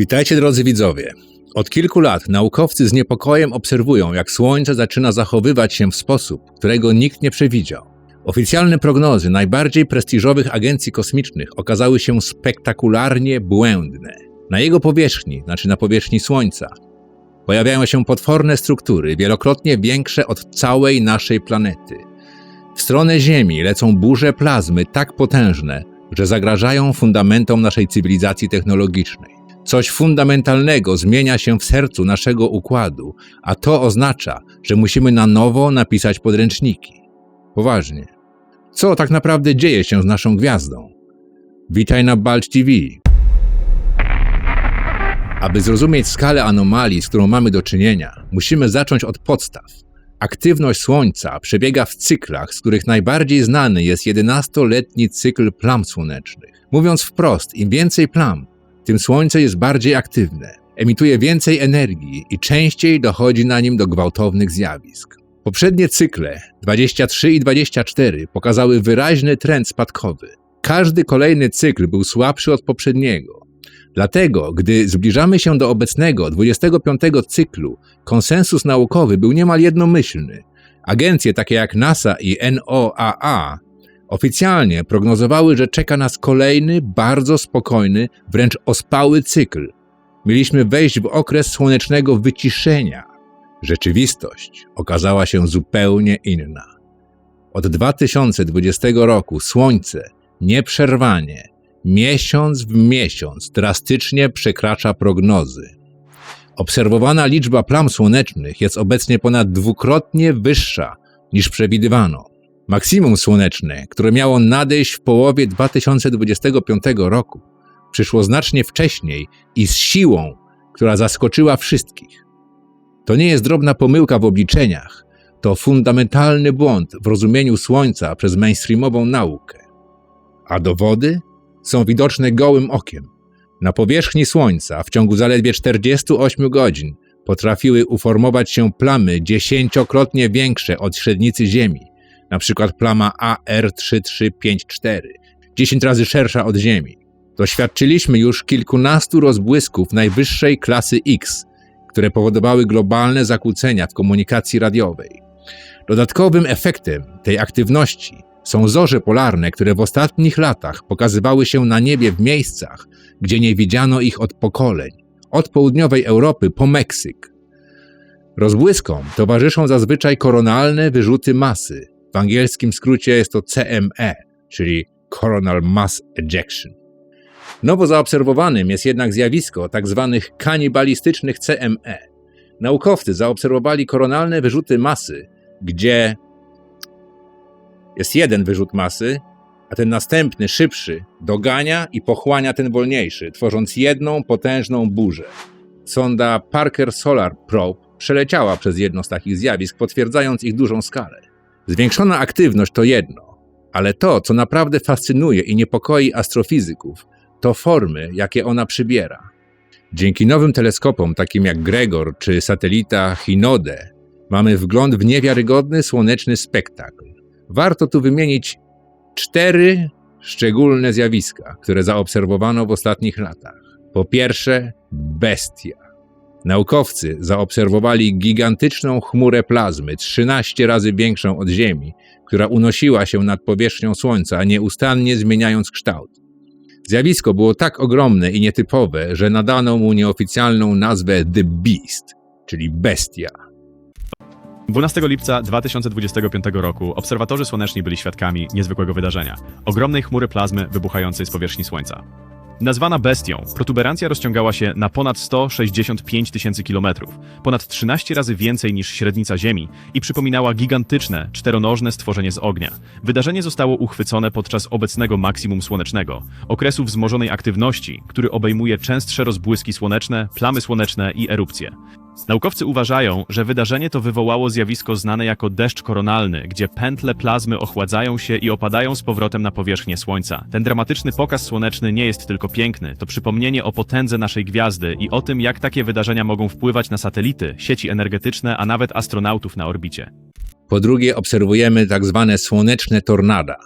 Witajcie drodzy widzowie. Od kilku lat naukowcy z niepokojem obserwują, jak Słońce zaczyna zachowywać się w sposób, którego nikt nie przewidział. Oficjalne prognozy najbardziej prestiżowych agencji kosmicznych okazały się spektakularnie błędne. Na jego powierzchni, znaczy na powierzchni Słońca, pojawiają się potworne struktury, wielokrotnie większe od całej naszej planety. W stronę Ziemi lecą burze plazmy tak potężne, że zagrażają fundamentom naszej cywilizacji technologicznej. Coś fundamentalnego zmienia się w sercu naszego układu, a to oznacza, że musimy na nowo napisać podręczniki. Poważnie. Co tak naprawdę dzieje się z naszą gwiazdą? Witaj na Balch TV. Aby zrozumieć skalę anomalii, z którą mamy do czynienia, musimy zacząć od podstaw. Aktywność Słońca przebiega w cyklach, z których najbardziej znany jest 11-letni cykl plam słonecznych. Mówiąc wprost, im więcej plam, tym Słońce jest bardziej aktywne, emituje więcej energii i częściej dochodzi na nim do gwałtownych zjawisk. Poprzednie cykle 23 i 24 pokazały wyraźny trend spadkowy. Każdy kolejny cykl był słabszy od poprzedniego. Dlatego, gdy zbliżamy się do obecnego 25 cyklu, konsensus naukowy był niemal jednomyślny. Agencje takie jak NASA i NOAA oficjalnie prognozowały, że czeka nas kolejny, bardzo spokojny, wręcz ospały cykl. Mieliśmy wejść w okres słonecznego wyciszenia. Rzeczywistość okazała się zupełnie inna. Od 2020 roku Słońce nieprzerwanie, miesiąc w miesiąc, drastycznie przekracza prognozy. Obserwowana liczba plam słonecznych jest obecnie ponad dwukrotnie wyższa niż przewidywano. Maksimum słoneczne, które miało nadejść w połowie 2025 roku, przyszło znacznie wcześniej i z siłą, która zaskoczyła wszystkich. To nie jest drobna pomyłka w obliczeniach, to fundamentalny błąd w rozumieniu Słońca przez mainstreamową naukę. A dowody są widoczne gołym okiem. Na powierzchni Słońca w ciągu zaledwie 48 godzin potrafiły uformować się plamy dziesięciokrotnie większe od średnicy Ziemi, na przykład plama AR3354, 10 razy szersza od Ziemi. Doświadczyliśmy już kilkunastu rozbłysków najwyższej klasy X, które powodowały globalne zakłócenia w komunikacji radiowej. Dodatkowym efektem tej aktywności są zorze polarne, które w ostatnich latach pokazywały się na niebie w miejscach, gdzie nie widziano ich od pokoleń, od południowej Europy po Meksyk. Rozbłyskom towarzyszą zazwyczaj koronalne wyrzuty masy. W angielskim skrócie jest to CME, czyli Coronal Mass Ejection. Nowo zaobserwowanym jest jednak zjawisko tzw. Tak kanibalistycznych CME. Naukowcy zaobserwowali koronalne wyrzuty masy, gdzie jest jeden wyrzut masy, a ten następny, szybszy, dogania i pochłania ten wolniejszy, tworząc jedną potężną burzę. Sonda Parker Solar Probe przeleciała przez jedno z takich zjawisk, potwierdzając ich dużą skalę. Zwiększona aktywność to jedno, ale to, co naprawdę fascynuje i niepokoi astrofizyków, to formy, jakie ona przybiera. Dzięki nowym teleskopom, takim jak Gregor czy satelita Hinode, mamy wgląd w niewiarygodny słoneczny spektakl. Warto tu wymienić cztery szczególne zjawiska, które zaobserwowano w ostatnich latach. Po pierwsze, bestia. Naukowcy zaobserwowali gigantyczną chmurę plazmy, 13 razy większą od Ziemi, która unosiła się nad powierzchnią Słońca, nieustannie zmieniając kształt. Zjawisko było tak ogromne i nietypowe, że nadano mu nieoficjalną nazwę The Beast, czyli bestia. 12 lipca 2025 roku obserwatorzy słoneczni byli świadkami niezwykłego wydarzenia ogromnej chmury plazmy wybuchającej z powierzchni Słońca. Nazwana bestią, protuberancja rozciągała się na ponad 165 tysięcy kilometrów, ponad 13 razy więcej niż średnica Ziemi i przypominała gigantyczne, czteronożne stworzenie z ognia. Wydarzenie zostało uchwycone podczas obecnego maksimum słonecznego, okresu wzmożonej aktywności, który obejmuje częstsze rozbłyski słoneczne, plamy słoneczne i erupcje. Naukowcy uważają, że wydarzenie to wywołało zjawisko znane jako deszcz koronalny, gdzie pętle plazmy ochładzają się i opadają z powrotem na powierzchnię Słońca. Ten dramatyczny pokaz słoneczny nie jest tylko piękny, to przypomnienie o potędze naszej gwiazdy i o tym, jak takie wydarzenia mogą wpływać na satelity, sieci energetyczne, a nawet astronautów na orbicie. Po drugie, obserwujemy tak zwane słoneczne tornada.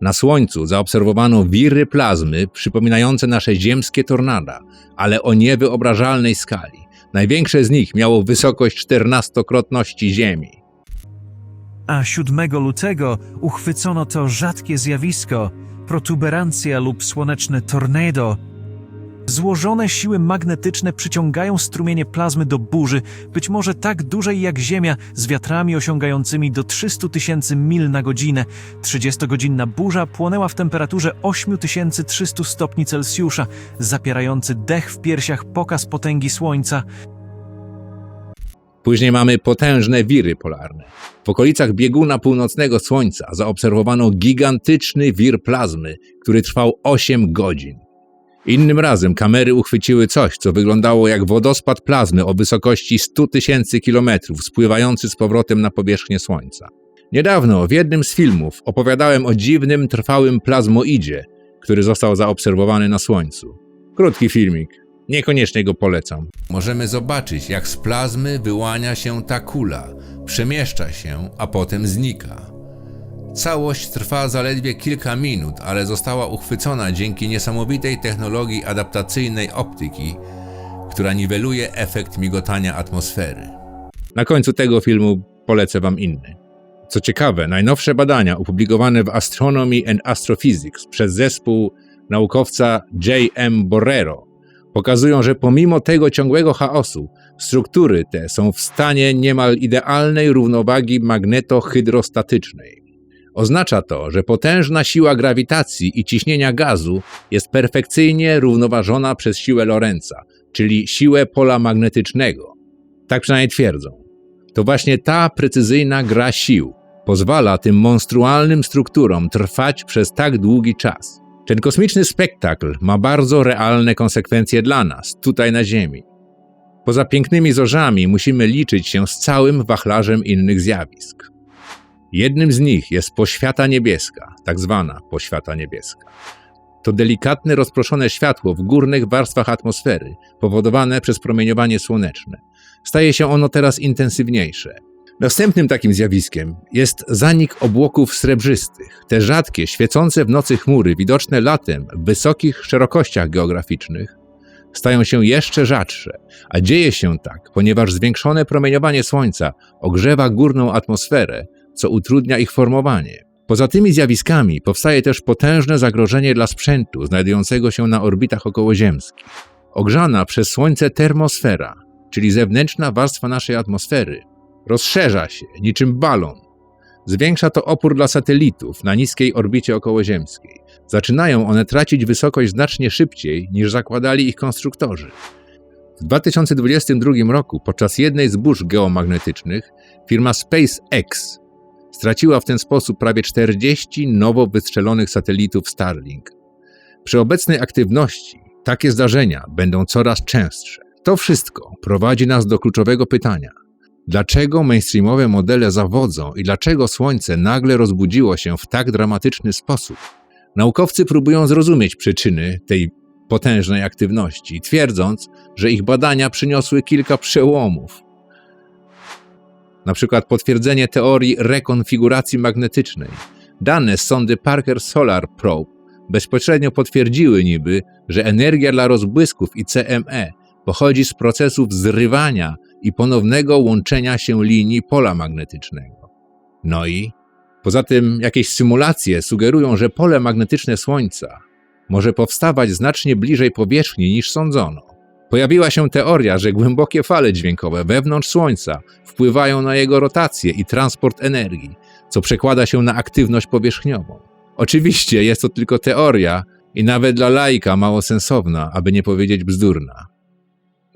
Na Słońcu zaobserwowano wiry plazmy przypominające nasze ziemskie tornada, ale o niewyobrażalnej skali. Największe z nich miało wysokość 14-krotności Ziemi. a 7 lutego uchwycono to rzadkie zjawisko protuberancja lub słoneczne tornado. Złożone siły magnetyczne przyciągają strumienie plazmy do burzy, być może tak dużej jak Ziemia, z wiatrami osiągającymi do 300 tysięcy mil na godzinę. 30-godzinna burza płonęła w temperaturze 8300 stopni Celsjusza, zapierający dech w piersiach pokaz potęgi Słońca. Później mamy potężne wiry polarne. W okolicach bieguna północnego Słońca zaobserwowano gigantyczny wir plazmy, który trwał 8 godzin. Innym razem kamery uchwyciły coś, co wyglądało jak wodospad plazmy o wysokości 100 tysięcy kilometrów, spływający z powrotem na powierzchnię Słońca. Niedawno w jednym z filmów opowiadałem o dziwnym, trwałym plazmoidzie, który został zaobserwowany na Słońcu. Krótki filmik, niekoniecznie go polecam. Możemy zobaczyć, jak z plazmy wyłania się ta kula, przemieszcza się, a potem znika. Całość trwa zaledwie kilka minut, ale została uchwycona dzięki niesamowitej technologii adaptacyjnej optyki, która niweluje efekt migotania atmosfery. Na końcu tego filmu polecę Wam inny. Co ciekawe, najnowsze badania opublikowane w Astronomy and Astrophysics przez zespół naukowca J.M. Borrero pokazują, że pomimo tego ciągłego chaosu, struktury te są w stanie niemal idealnej równowagi magnetohydrostatycznej. Oznacza to, że potężna siła grawitacji i ciśnienia gazu jest perfekcyjnie równoważona przez siłę Lorenza, czyli siłę pola magnetycznego. Tak przynajmniej twierdzą. To właśnie ta precyzyjna gra sił pozwala tym monstrualnym strukturom trwać przez tak długi czas. Ten kosmiczny spektakl ma bardzo realne konsekwencje dla nas, tutaj na Ziemi. Poza pięknymi zorzami musimy liczyć się z całym wachlarzem innych zjawisk. Jednym z nich jest poświata niebieska, tak zwana poświata niebieska. To delikatne, rozproszone światło w górnych warstwach atmosfery, powodowane przez promieniowanie słoneczne. Staje się ono teraz intensywniejsze. Następnym takim zjawiskiem jest zanik obłoków srebrzystych. Te rzadkie, świecące w nocy chmury, widoczne latem w wysokich szerokościach geograficznych, stają się jeszcze rzadsze, a dzieje się tak, ponieważ zwiększone promieniowanie Słońca ogrzewa górną atmosferę, co utrudnia ich formowanie. Poza tymi zjawiskami powstaje też potężne zagrożenie dla sprzętu znajdującego się na orbitach okołoziemskich. Ogrzana przez Słońce termosfera, czyli zewnętrzna warstwa naszej atmosfery, rozszerza się niczym balon. Zwiększa to opór dla satelitów na niskiej orbicie okołoziemskiej. Zaczynają one tracić wysokość znacznie szybciej niż zakładali ich konstruktorzy. W 2022 roku, podczas jednej z burz geomagnetycznych, firma SpaceX straciła w ten sposób prawie 40 nowo wystrzelonych satelitów Starlink. Przy obecnej aktywności takie zdarzenia będą coraz częstsze. To wszystko prowadzi nas do kluczowego pytania: dlaczego mainstreamowe modele zawodzą i dlaczego Słońce nagle rozbudziło się w tak dramatyczny sposób? Naukowcy próbują zrozumieć przyczyny tej potężnej aktywności, twierdząc, że ich badania przyniosły kilka przełomów. Przykład potwierdzenie teorii rekonfiguracji magnetycznej. Dane z sondy Parker Solar Probe bezpośrednio potwierdziły niby, że energia dla rozbłysków i CME pochodzi z procesów zrywania i ponownego łączenia się linii pola magnetycznego. No i poza tym jakieś symulacje sugerują, że pole magnetyczne Słońca może powstawać znacznie bliżej powierzchni niż sądzono. Pojawiła się teoria, że głębokie fale dźwiękowe wewnątrz Słońca wpływają na jego rotację i transport energii, co przekłada się na aktywność powierzchniową. Oczywiście jest to tylko teoria i nawet dla laika mało sensowna, aby nie powiedzieć bzdurna,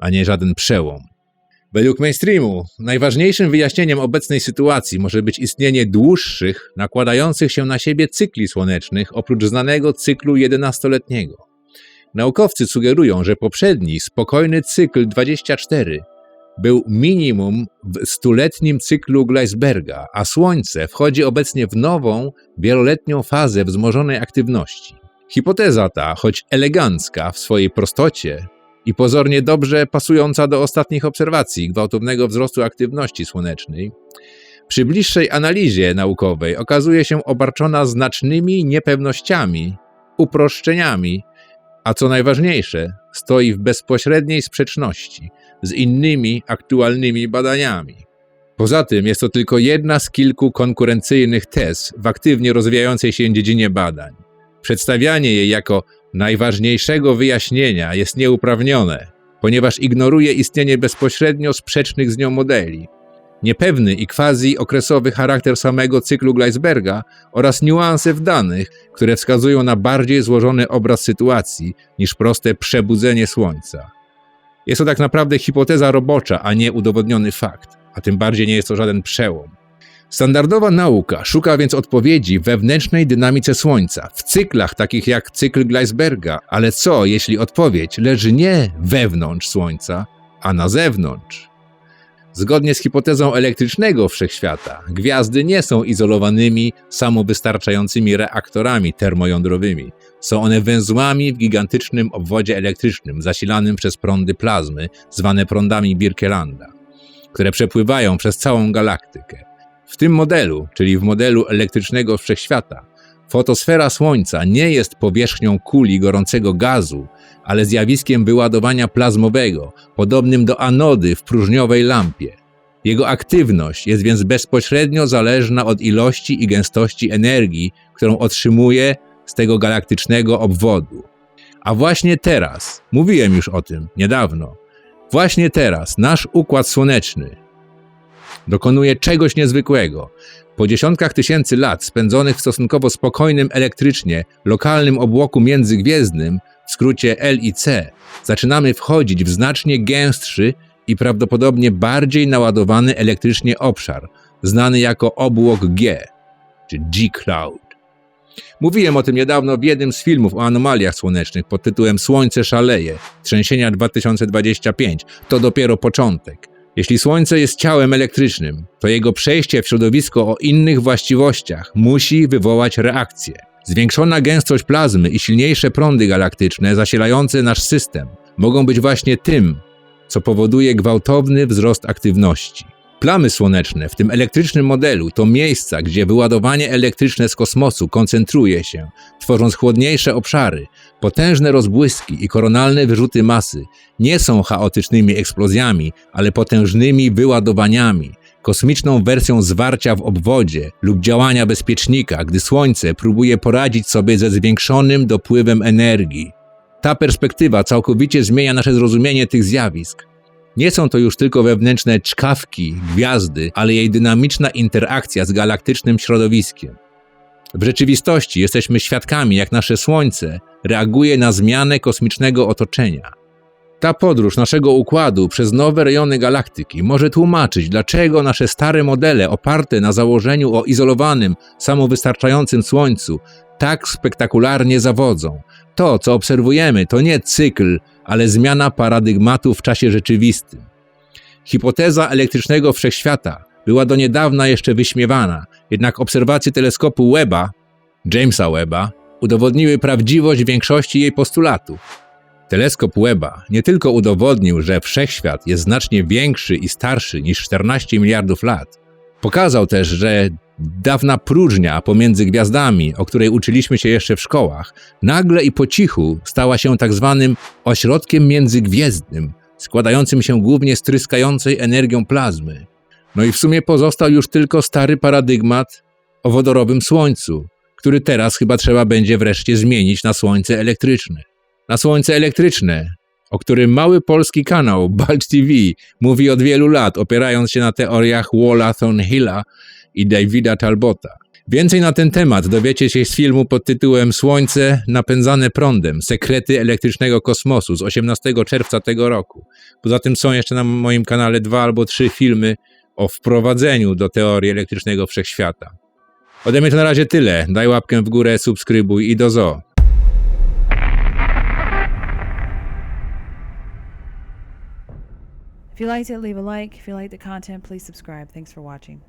a nie żaden przełom. Według mainstreamu najważniejszym wyjaśnieniem obecnej sytuacji może być istnienie dłuższych, nakładających się na siebie cykli słonecznych oprócz znanego cyklu 11-letniego. Naukowcy sugerują, że poprzedni, spokojny cykl 24 był minimum w stuletnim cyklu Gleisberga, a Słońce wchodzi obecnie w nową, wieloletnią fazę wzmożonej aktywności. Hipoteza ta, choć elegancka w swojej prostocie i pozornie dobrze pasująca do ostatnich obserwacji gwałtownego wzrostu aktywności słonecznej, Przy bliższej analizie naukowej okazuje się obarczona znacznymi niepewnościami, uproszczeniami, a co najważniejsze, stoi w bezpośredniej sprzeczności z innymi aktualnymi badaniami. Poza tym jest to tylko jedna z kilku konkurencyjnych tez w aktywnie rozwijającej się dziedzinie badań. Przedstawianie jej jako najważniejszego wyjaśnienia jest nieuprawnione, ponieważ ignoruje istnienie bezpośrednio sprzecznych z nią modeli, niepewny i quasi-okresowy charakter samego cyklu Gleisberga oraz niuanse w danych, które wskazują na bardziej złożony obraz sytuacji niż proste przebudzenie Słońca. Jest to tak naprawdę hipoteza robocza, a nie udowodniony fakt, a tym bardziej nie jest to żaden przełom. Standardowa nauka szuka więc odpowiedzi wewnętrznej dynamice Słońca, w cyklach takich jak cykl Gleisberga, ale co jeśli odpowiedź leży nie wewnątrz Słońca, a na zewnątrz? Zgodnie z hipotezą elektrycznego wszechświata, gwiazdy nie są izolowanymi, samowystarczającymi reaktorami termojądrowymi. Są one węzłami w gigantycznym obwodzie elektrycznym zasilanym przez prądy plazmy, zwane prądami Birkelanda, które przepływają przez całą galaktykę. W tym modelu, czyli w modelu elektrycznego wszechświata, fotosfera Słońca nie jest powierzchnią kuli gorącego gazu, ale zjawiskiem wyładowania plazmowego, podobnym do anody w próżniowej lampie. Jego aktywność jest więc bezpośrednio zależna od ilości i gęstości energii, którą otrzymuje z tego galaktycznego obwodu. A właśnie teraz, mówiłem już o tym niedawno, właśnie teraz nasz układ słoneczny dokonuje czegoś niezwykłego. Po dziesiątkach tysięcy lat spędzonych w stosunkowo spokojnym elektrycznie, lokalnym obłoku międzygwiezdnym, w skrócie L i C, zaczynamy wchodzić w znacznie gęstszy i prawdopodobnie bardziej naładowany elektrycznie obszar, znany jako obłok G, czy G-Cloud. Mówiłem o tym niedawno w jednym z filmów o anomaliach słonecznych pod tytułem Słońce szaleje, trzęsienia 2025. To dopiero początek. Jeśli Słońce jest ciałem elektrycznym, to jego przejście w środowisko o innych właściwościach musi wywołać reakcję. Zwiększona gęstość plazmy i silniejsze prądy galaktyczne zasilające nasz system mogą być właśnie tym, co powoduje gwałtowny wzrost aktywności. Plamy słoneczne w tym elektrycznym modelu to miejsca, gdzie wyładowanie elektryczne z kosmosu koncentruje się, tworząc chłodniejsze obszary. Potężne rozbłyski i koronalne wyrzuty masy nie są chaotycznymi eksplozjami, ale potężnymi wyładowaniami, kosmiczną wersją zwarcia w obwodzie lub działania bezpiecznika, gdy Słońce próbuje poradzić sobie ze zwiększonym dopływem energii. Ta perspektywa całkowicie zmienia nasze zrozumienie tych zjawisk. Nie są to już tylko wewnętrzne czkawki gwiazdy, ale jej dynamiczna interakcja z galaktycznym środowiskiem. W rzeczywistości jesteśmy świadkami, jak nasze Słońce reaguje na zmianę kosmicznego otoczenia. Ta podróż naszego układu przez nowe rejony galaktyki może tłumaczyć, dlaczego nasze stare modele oparte na założeniu o izolowanym, samowystarczającym Słońcu tak spektakularnie zawodzą. To, co obserwujemy, to nie cykl, ale zmiana paradygmatu w czasie rzeczywistym. Hipoteza elektrycznego wszechświata była do niedawna jeszcze wyśmiewana, jednak obserwacje teleskopu Webba, Jamesa Webba, udowodniły prawdziwość większości jej postulatów. Teleskop Webba nie tylko udowodnił, że wszechświat jest znacznie większy i starszy niż 14 miliardów lat, pokazał też, że dawna próżnia pomiędzy gwiazdami, o której uczyliśmy się jeszcze w szkołach, nagle i po cichu stała się tak zwanym ośrodkiem międzygwiezdnym, składającym się głównie z tryskającej energią plazmy. No i w sumie pozostał już tylko stary paradygmat o wodorowym Słońcu, który teraz chyba trzeba będzie wreszcie zmienić na Słońce elektryczne. Na Słońce elektryczne, o którym mały polski kanał Balt TV mówi od wielu lat, opierając się na teoriach Walla Thornhilla i Davida Talbota. Więcej na ten temat dowiecie się z filmu pod tytułem Słońce napędzane prądem sekrety elektrycznego kosmosu z 18 czerwca tego roku. Poza tym są jeszcze na moim kanale dwa albo trzy filmy o wprowadzeniu do teorii elektrycznego wszechświata. Ode mnie to na razie tyle. Daj łapkę w górę, subskrybuj i do zo. If you liked it, leave a like. If you liked the content, please subscribe. Thanks for watching.